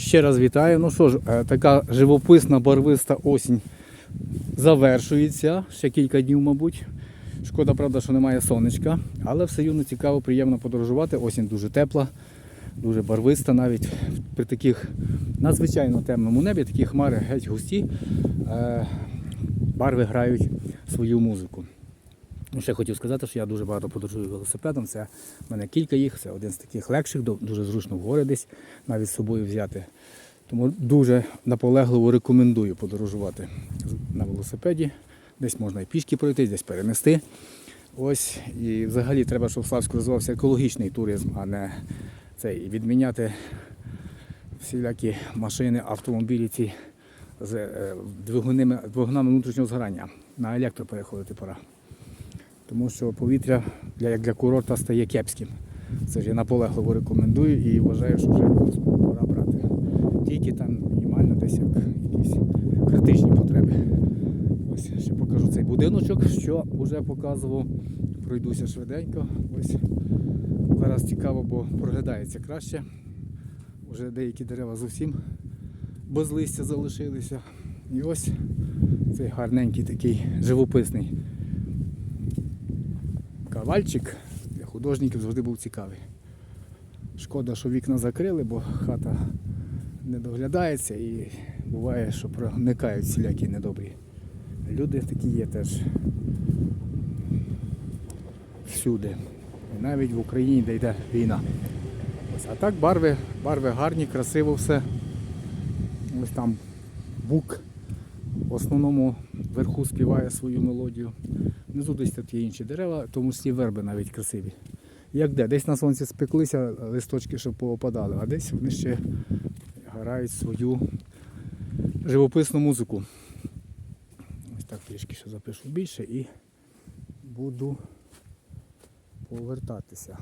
Ще раз вітаю. Ну що ж, е, така живописна барвиста осінь завершується. Ще кілька днів, мабуть. Шкода, правда, що немає сонечка, але все рівно цікаво, приємно подорожувати. Осінь дуже тепла, дуже барвиста, навіть при таких надзвичайно темному небі, такі хмари геть густі. е, Барви грають свою музику. Ну, ще хотів сказати, що я дуже багато подорожую велосипедом. Це в мене кілька їх, це один з таких легших, дуже зручно в гори десь навіть з собою взяти. Тому дуже наполегливо рекомендую подорожувати на велосипеді. Десь можна і пішки пройти, десь перенести. Ось і взагалі треба, щоб в Славську розвивався екологічний туризм, а не цей відміняти всілякі машини, автомобілі ці з е, двигунами, двигунами внутрішнього згорання. На електро переходити пора. Тому що повітря для, як для курорта стає кепським. Це ж я наполегливо рекомендую і вважаю, що вже пора брати. Тільки там мінімально десь як якісь критичні потреби. Ось ще покажу цей будиночок, що вже показував. Пройдуся швиденько. Ось зараз цікаво, бо проглядається краще. Уже деякі дерева зовсім без листя залишилися. І ось цей гарненький такий живописний кавальчик для художників завжди був цікавий. Шкода, що вікна закрили, бо хата не доглядається і буває, що проникають всілякі недобрі. Люди такі є теж всюди. І навіть в Україні, де йде війна. Ось, а так барви, барви гарні, красиво все. Ось там бук в основному вверху співає свою мелодію. Внизу десь тут є інші дерева, тому всі верби навіть красиві. Як де? Десь на сонці спеклися листочки, щоб поопадали, а десь вони ще грають свою живописну музику. Ось так трішки ще запишу більше і буду повертатися.